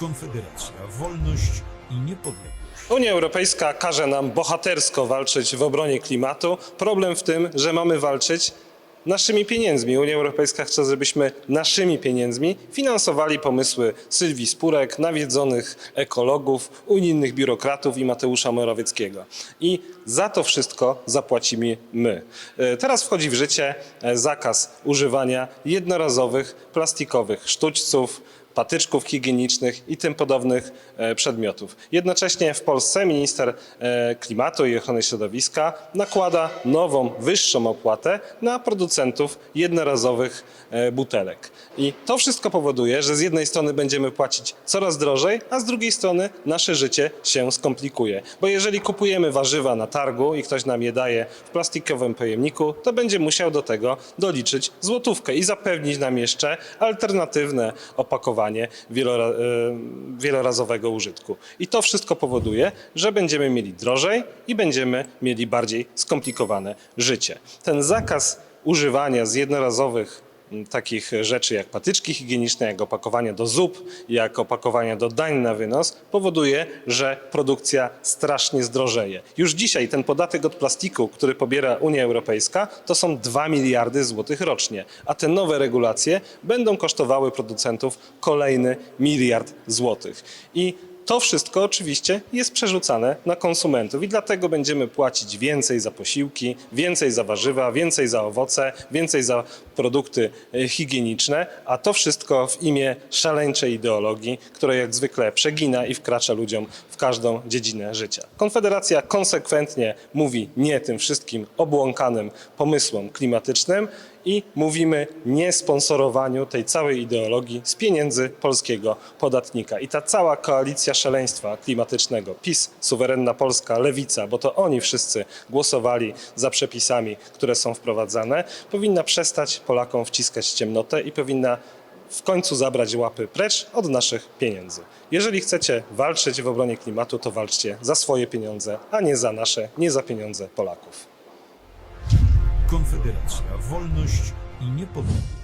Konfederacja, wolność i niepodległość. Unia Europejska każe nam bohatersko walczyć w obronie klimatu. Problem w tym, że mamy walczyć naszymi pieniędzmi. Unia Europejska chce, żebyśmy naszymi pieniędzmi finansowali pomysły Sylwii Spurek, nawiedzonych ekologów, unijnych biurokratów i Mateusza Morawieckiego. I za to wszystko zapłacimy my. E, Teraz wchodzi w życie e, zakaz używania jednorazowych plastikowych sztućców, patyczków higienicznych i tym podobnych e, przedmiotów. Jednocześnie w Polsce minister e, klimatu i ochrony środowiska nakłada nową, wyższą opłatę na producentów jednorazowych e, butelek. I to wszystko powoduje, że z jednej strony będziemy płacić coraz drożej, a z drugiej strony nasze życie się skomplikuje. Bo jeżeli kupujemy warzywa na targu i ktoś nam je daje w plastikowym pojemniku, to będzie musiał do tego doliczyć złotówkę i zapewnić nam jeszcze alternatywne opakowanie wielora, e, wielorazowego użytku. I to wszystko powoduje, że będziemy mieli drożej i będziemy mieli bardziej skomplikowane życie. Ten zakaz używania z jednorazowych takich rzeczy jak patyczki higieniczne, jak opakowania do zup, jak opakowania do dań na wynos, powoduje, że produkcja strasznie zdrożeje. Już dzisiaj ten podatek od plastiku, który pobiera Unia Europejska, to są 2 miliardy złotych rocznie, a te nowe regulacje będą kosztowały producentów kolejny miliard złotych. I to wszystko oczywiście jest przerzucane na konsumentów i dlatego będziemy płacić więcej za posiłki, więcej za warzywa, więcej za owoce, więcej za produkty e, higieniczne, a to wszystko w imię szaleńczej ideologii, która jak zwykle przegina i wkracza ludziom w każdą dziedzinę życia. Konfederacja konsekwentnie mówi nie tym wszystkim obłąkanym pomysłom klimatycznym i mówimy nie sponsorowaniu tej całej ideologii z pieniędzy polskiego podatnika. I ta cała koalicja szaleństwa klimatycznego, PiS, suwerenna Polska, Lewica, bo to oni wszyscy głosowali za przepisami, które są wprowadzane, powinna przestać Polakom wciskać ciemnotę i powinna w końcu zabrać łapy precz od naszych pieniędzy. Jeżeli chcecie walczyć w obronie klimatu, to walczcie za swoje pieniądze, a nie za nasze, nie za pieniądze Polaków. Konfederacja, wolność i niepodległość.